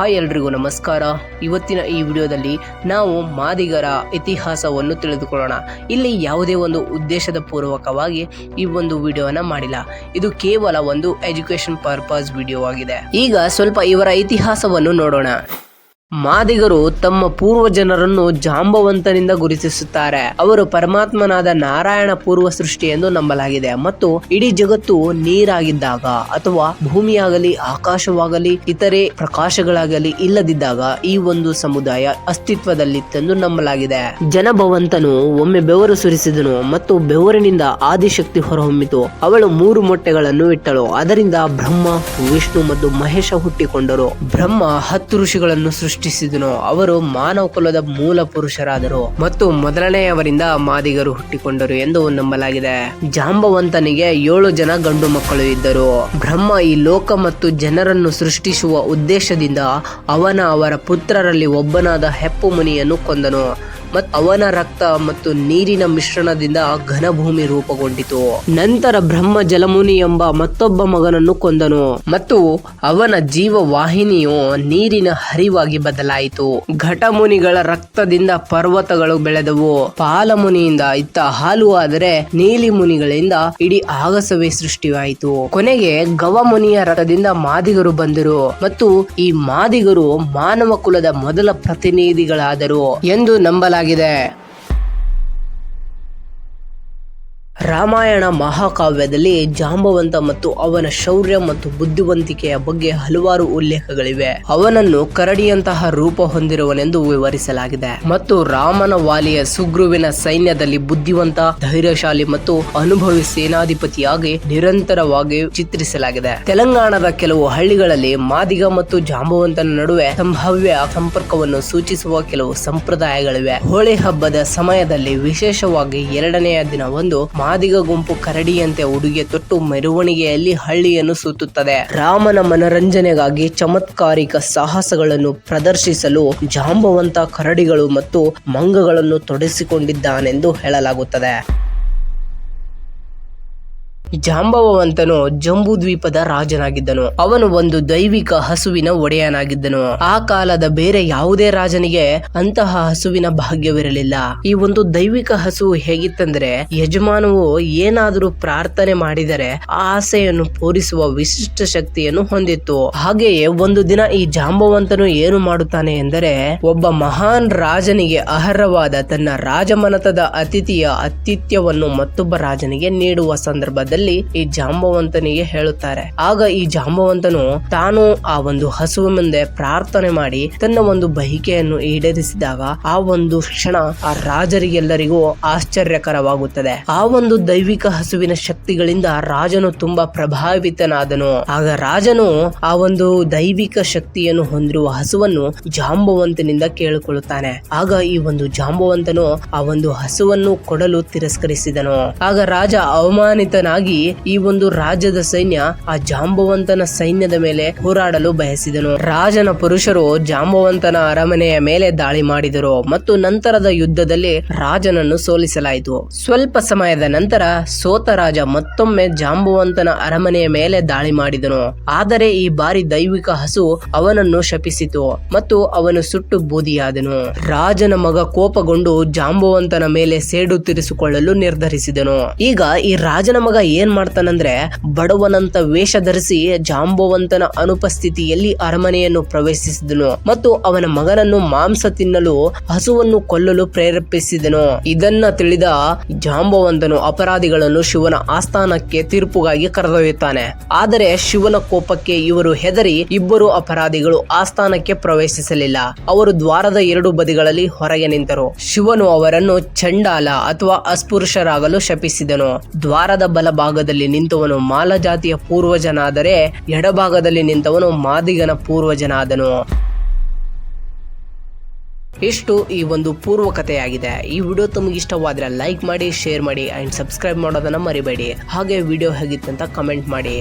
Hi ಎಲ್ರಿಗೂ ನಮಸ್ಕಾರ. ಇವತ್ತಿನ ಈ ವಿಡಿಯೋದಲ್ಲಿ ನಾವು ಮಾದಿಗರ ಇತಿಹಾಸವನ್ನು ತಿಳಿದುಕೊಳ್ಳೋಣ. ಇಲ್ಲಿ ಯಾವುದೇ ಒಂದು ಉದ್ದೇಶದ ಪೂರ್ವಕವಾಗಿ ಈ ಒಂದು ವಿಡಿಯೋವನ್ನ ಮಾಡಿಲ್ಲ. ಇದು ಕೇವಲ ಒಂದು ಎಜುಕೇಶನ್ ಪರ್ಪಸ್ ವಿಡಿಯೋ ಆಗಿದೆ ಈಗ ಸ್ವಲ್ಪ ಇವರ ಇತಿಹಾಸವನ್ನು ನೋಡೋಣ. ಮಾದಿಗರು ತಮ್ಮ ಪೂರ್ವಜನರನ್ನು ಜಾಂಬವಂತನಿಂದ ಗುರುತಿಸುತ್ತಾರೆ. ಅವರು ಪರಮಾತ್ಮನಾದ ನಾರಾಯಣ ಪೂರ್ವ ಸೃಷ್ಟಿ ಎಂದು ನಂಬಲಾಗಿದೆ. ಮತ್ತು ಇಡೀ ಜಗತ್ತು ನೀರಾಗಿದ್ದಾಗ ಅಥವಾ ಭೂಮಿಯಾಗಲಿ, ಆಕಾಶವಾಗಲಿ, ಇತರೆ ಪ್ರಕಾಶಗಳಾಗಲಿ ಇಲ್ಲದಿದ್ದಾಗ ಈ ಒಂದು ಸಮುದಾಯ ಅಸ್ತಿತ್ವದಲ್ಲಿತ್ತೆಂದು ನಂಬಲಾಗಿದೆ. ಜನಭವಂತನು ಒಮ್ಮೆ ಬೆವರು ಸುರಿಸಿದನು ಮತ್ತು ಬೆವರಿನಿಂದ ಆದಿಶಕ್ತಿ ಹೊರಹೊಮ್ಮಿತು. ಅವಳು ಮೂರು ಮೊಟ್ಟೆಗಳನ್ನು ಇಟ್ಟಳು. ಅದರಿಂದ ಬ್ರಹ್ಮ, ವಿಷ್ಣು ಮತ್ತು ಮಹೇಶ ಹುಟ್ಟಿಕೊಂಡರು. ಬ್ರಹ್ಮ ಹತ್ತು ಋಷಿಗಳನ್ನು ಸೃಷ್ಟಿಸಿದನು. ಅವರು ಮಾನವ ಕುಲದ ಮೂಲ ಪುರುಷರಾದರು ಮತ್ತು ಮೊದಲನೆಯವರಿಂದ ಮಾದಿಗರು ಹುಟ್ಟಿಕೊಂಡರು ಎಂದು ನಂಬಲಾಗಿದೆ. ಜಾಂಬವಂತನಿಗೆ ಏಳು ಜನ ಗಂಡು ಮಕ್ಕಳು ಇದ್ದರು. ಬ್ರಹ್ಮ ಈ ಲೋಕ ಮತ್ತು ಜನರನ್ನು ಸೃಷ್ಟಿಸುವ ಉದ್ದೇಶದಿಂದ ಅವನ ಅವರ ಪುತ್ರರಲ್ಲಿ ಒಬ್ಬನಾದ ಹೆಪ್ಪು ಮುನಿಯನ್ನು ಕೊಂದನು. ಮತ್ತು ಅವನ ರಕ್ತ ಮತ್ತು ನೀರಿನ ಮಿಶ್ರಣದಿಂದ ಘನಭೂಮಿ ರೂಪಗೊಂಡಿತು. ನಂತರ ಬ್ರಹ್ಮ ಜಲಮುನಿ ಎಂಬ ಮತ್ತೊಬ್ಬ ಮಗನನ್ನು ಕೊಂದನು. ಮತ್ತು ಅವನ ಜೀವ ವಾಹಿನಿಯು ನೀರಿನ ಹರಿವಾಗಿ ಬದಲಾಯಿತು. ಘಟಮುನಿಗಳ ರಕ್ತದಿಂದ ಪರ್ವತಗಳು ಬೆಳೆದವು. ಪಾಲಮುನಿಯಿಂದ ಇತ್ತ ಹಾಲು ಆದರೆ ನೀಲಿ ಮುನಿಗಳಿಂದ ಇಡೀ ಆಗಸವೇ ಸೃಷ್ಟಿಯಾಯಿತು ಕೊನೆಗೆ ಗವಮುನಿಯ ರಥದಿಂದ ಮಾದಿಗರು ಬಂದರು. ಮತ್ತು ಈ ಮಾದಿಗರು ಮಾನವ ಕುಲದ ಮೊದಲ ಪ್ರತಿನಿಧಿಗಳಾದರು ಎಂದು ನಂಬಲಾಗಿದೆ ರಾಮಾಯಣ ಮಹಾಕಾವ್ಯದಲ್ಲಿ ಜಾಂಬವಂತ ಮತ್ತು ಅವನ ಶೌರ್ಯ ಮತ್ತು ಬುದ್ಧಿವಂತಿಕೆಯ ಬಗ್ಗೆ ಹಲವಾರು ಉಲ್ಲೇಖಗಳಿವೆ. ಅವನನ್ನು ಕರಡಿಯಂತಹ ರೂಪ ಹೊಂದಿರುವನೆಂದು ವಿವರಿಸಲಾಗಿದೆ. ಮತ್ತು ರಾಮನ ವಾಲಿಯ ಸುಗ್ರುವಿನ ಸೈನ್ಯದಲ್ಲಿ ಬುದ್ಧಿವಂತ, ಧೈರ್ಯಶಾಲಿ ಮತ್ತು ಅನುಭವಿ ಸೇನಾಧಿಪತಿಯಾಗಿ ನಿರಂತರವಾಗಿ ಚಿತ್ರಿಸಲಾಗಿದೆ. ತೆಲಂಗಾಣದ ಕೆಲವು ಹಳ್ಳಿಗಳಲ್ಲಿ ಮಾದಿಗ ಮತ್ತು ಜಾಂಬವಂತನ ನಡುವೆ ಸಂಭಾವ್ಯ ಸಂಪರ್ಕವನ್ನು ಸೂಚಿಸುವ ಕೆಲವು ಸಂಪ್ರದಾಯಗಳಿವೆ. ಹೋಳಿ ಹಬ್ಬದ ಸಮಯದಲ್ಲಿ ವಿಶೇಷವಾಗಿ ಎರಡನೆಯ ದಿನವಂದು ಮಾದಿಗ ಗುಂಪು ಕರಡಿಯಂತೆ ಉಡುಗೆ ತೊಟ್ಟು ಮೆರವಣಿಗೆಯಲ್ಲಿ ಹಳ್ಳಿಯನ್ನು ಸುತ್ತುತ್ತದೆ. ರಾಮನ ಮನರಂಜನೆಗಾಗಿ ಚಮತ್ಕಾರಿಕ ಸಾಹಸಗಳನ್ನು ಪ್ರದರ್ಶಿಸಲು ಜಾಂಬವಂತ ಕರಡಿಗಳು ಮತ್ತು ಮಂಗಗಳನ್ನು ತೊಡಸಿಕೊಂಡಿದ್ದಾನೆಂದು ಹೇಳಲಾಗುತ್ತದೆ. ಜಾಂಬವಂತನು ಜಂಬೂ ದ್ವೀಪದ ರಾಜನಾಗಿದ್ದನು. ಅವನು ಒಂದು ದೈವಿಕ ಹಸುವಿನ ಒಡೆಯನಾಗಿದ್ದನು. ಆ ಕಾಲದ ಬೇರೆ ಯಾವುದೇ ರಾಜನಿಗೆ ಅಂತಹ ಹಸುವಿನ ಭಾಗ್ಯವಿರಲಿಲ್ಲ. ಈ ಒಂದು ದೈವಿಕ ಹಸು ಹೇಗಿತ್ತಂದ್ರೆ, ಯಜಮಾನವು ಏನಾದರೂ ಪ್ರಾರ್ಥನೆ ಮಾಡಿದರೆ ಆ ಆಸೆಯನ್ನು ಪೂರಿಸುವ ವಿಶಿಷ್ಟ ಶಕ್ತಿಯನ್ನು ಹೊಂದಿತ್ತು. ಹಾಗೆಯೇ ಒಂದು ದಿನ ಈ ಜಾಂಬವಂತನು ಏನು ಮಾಡುತ್ತಾನೆ ಎಂದರೆ, ಒಬ್ಬ ಮಹಾನ್ ರಾಜನಿಗೆ ಅರ್ಹವಾದ ತನ್ನ ರಾಜಮನತದ ಅತಿಥಿಯ ಅತಿಥ್ಯವನ್ನು ಮತ್ತೊಬ್ಬ ರಾಜನಿಗೆ ನೀಡುವ ಸಂದರ್ಭದಲ್ಲಿ ಈ ಜಾಂಬವಂತನಿಗೆ ಹೇಳುತ್ತಾರೆ. ಆಗ ಈ ಜಾಂಬವಂತನು ತಾನು ಆ ಒಂದು ಹಸುವ ಮುಂದೆ ಪ್ರಾರ್ಥನೆ ಮಾಡಿ ತನ್ನ ಒಂದು ಬಹಿಕೆಯನ್ನು ಈಡೇರಿಸಿದಾಗ ಆ ಒಂದು ಕ್ಷಣ ಆ ರಾಜರಿಗೆಲ್ಲರಿಗೂ ಆಶ್ಚರ್ಯಕರವಾಗುತ್ತದೆ. ಆ ಒಂದು ದೈವಿಕ ಹಸುವಿನ ಶಕ್ತಿಗಳಿಂದ ರಾಜನು ತುಂಬಾ ಪ್ರಭಾವಿತನಾದನು. ಆಗ ರಾಜನು ಆ ಒಂದು ದೈವಿಕ ಶಕ್ತಿಯನ್ನು ಹೊಂದಿರುವ ಹಸುವನ್ನು ಜಾಂಬವಂತನಿಂದ ಕೇಳಿಕೊಳ್ಳುತ್ತಾನೆ. ಆಗ ಈ ಒಂದು ಜಾಂಬವಂತನು ಆ ಒಂದು ಹಸುವನ್ನು ಕೊಡಲು ತಿರಸ್ಕರಿಸಿದನು. ಆಗ ರಾಜ ಅವಮಾನಿತನಾಗಿ ಈ ಒಂದು ರಾಜ್ಯದ ಸೈನ್ಯ ಆ ಜಾಂಬವಂತನ ಸೈನ್ಯದ ಮೇಲೆ ಹೋರಾಡಲು ಬಯಸಿದನು. ರಾಜನ ಪುರುಷರು ಜಾಂಬವಂತನ ಅರಮನೆಯ ಮೇಲೆ ದಾಳಿ ಮಾಡಿದರು ಮತ್ತು ನಂತರದ ಯುದ್ಧದಲ್ಲಿ ರಾಜನನ್ನು ಸೋಲಿಸಲಾಯಿತು. ಸ್ವಲ್ಪ ಸಮಯದ ನಂತರ ಸೋತ ರಾಜ ಮತ್ತೊಮ್ಮೆ ಜಾಂಬವಂತನ ಅರಮನೆಯ ಮೇಲೆ ದಾಳಿ ಮಾಡಿದನು. ಆದರೆ ಈ ಬಾರಿ ದೈವಿಕ ಹಸು ಅವನನ್ನು ಶಪಿಸಿತು ಮತ್ತು ಅವನು ಸುಟ್ಟು ಬೂದಿಯಾದನು. ರಾಜನ ಮಗ ಕೋಪಗೊಂಡು ಜಾಂಬವಂತನ ಮೇಲೆ ಸೇಡು ತೀರಿಸಿಕೊಳ್ಳಲು ನಿರ್ಧರಿಸಿದನು. ಈಗ ಈ ರಾಜನ ಮಗ ಏನ್ ಮಾಡ್ತಾನಂದ್ರೆ ಬಡವನಂತ ವೇಷ ಧರಿಸಿ ಜಾಂಬವಂತನ ಅನುಪಸ್ಥಿತಿಯಲ್ಲಿ ಅರಮನೆಯನ್ನು ಪ್ರವೇಶಿಸಿದನು ಮತ್ತು ಅವನ ಮಗನನ್ನು ಮಾಂಸ ತಿನ್ನಲು ಹಸುವನ್ನು ಕೊಲ್ಲಲು ಪ್ರೇರೇಪಿಸಿದನು. ಇದನ್ನ ತಿಳಿದ ಜಾಂಬವಂತನು ಅಪರಾಧಿಗಳನ್ನು ಶಿವನ ಆಸ್ಥಾನಕ್ಕೆ ತೀರ್ಪುಗಾಗಿ ಕರೆದೊಯ್ಯುತ್ತಾನೆ. ಆದರೆ ಶಿವನ ಕೋಪಕ್ಕೆ ಇವರು ಹೆದರಿ ಇಬ್ಬರು ಅಪರಾಧಿಗಳು ಆಸ್ಥಾನಕ್ಕೆ ಪ್ರವೇಶಿಸಲಿಲ್ಲ. ಅವರು ದ್ವಾರದ ಎರಡು ಬದಿಗಳಲ್ಲಿ ಹೊರಗೆ ನಿಂತರು. ಶಿವನು ಅವರನ್ನು ಚಂಡಾಲ ಅಥವಾ ಅಸ್ಪೃಶ್ಯರಾಗಲು ಶಪಿಸಿದನು. ದ್ವಾರದ ಬಲಭಾಗದಲ್ಲಿ ನಿಂತವನು ಮಾಲ ಜಾತಿಯ ಪೂರ್ವಜನಾದರೆ ಎಡಭಾಗದಲ್ಲಿ ನಿಂತವನು ಮಾದಿಗನ ಪೂರ್ವಜನಾದನು. ಇಷ್ಟು ಈ ಒಂದು ಪೂರ್ವ ಕಥೆಯಾಗಿದೆ ಈ ವಿಡಿಯೋ ತಮಗೆ ಇಷ್ಟವಾದರೆ ಲೈಕ್ ಮಾಡಿ, ಶೇರ್ ಮಾಡಿ ಅಂಡ್ ಸಬ್ಸ್ಕ್ರೈಬ್ ಮಾಡೋದನ್ನ ಮರಿಬೇಡಿ. ಹಾಗೆ ವಿಡಿಯೋ ಹೇಗಿತ್ತು ಅಂತ ಕಮೆಂಟ್ ಮಾಡಿ.